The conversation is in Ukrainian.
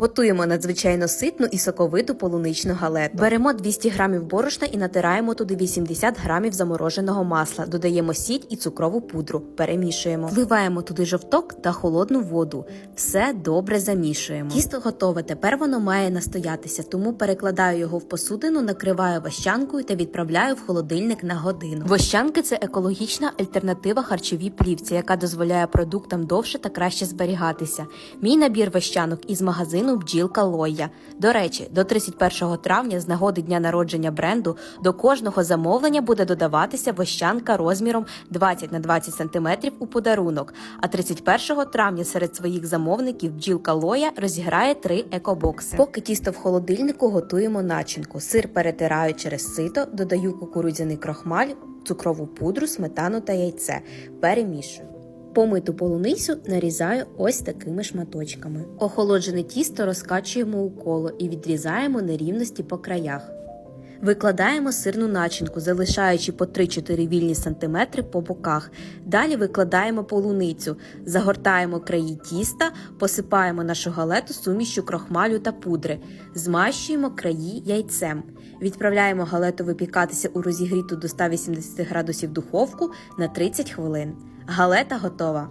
Готуємо надзвичайно ситну і соковиту полуничну галету. Беремо 200 грамів борошна і натираємо туди 80 грамів замороженого масла. Додаємо сіль і цукрову пудру. Перемішуємо. Вливаємо туди жовток та холодну воду. Все добре замішуємо. Тісто готове. Тепер воно має настоятися, тому перекладаю його в посудину, накриваю вощанкою та відправляю в холодильник на годину. Вощанки це екологічна альтернатива харчовій плівці, яка дозволяє продуктам довше та краще зберігатися. Мій набір вощанок із магазину Бджілка Лоя. До речі, до 31 травня з нагоди дня народження бренду до кожного замовлення буде додаватися вощанка розміром 20 на 20 см у подарунок. А 31 травня серед своїх замовників Бджілка Лоя розіграє три екобокси. Поки тісто в холодильнику готуємо начинку. Сир перетираю через сито, додаю кукурудзяний крохмаль, цукрову пудру, сметану та яйце. Перемішую. Помиту полуницю нарізаю ось такими шматочками. Охолоджене тісто розкачуємо у коло і відрізаємо нерівності по краях. Викладаємо сирну начинку, залишаючи по 3-4 вільні сантиметри по боках. Далі викладаємо полуницю, загортаємо краї тіста, посипаємо нашу галету сумішю крохмалю та пудри, змащуємо краї яйцем. Відправляємо галету випікатися у розігріту до 180 градусів духовку на 30 хвилин. Галета готова.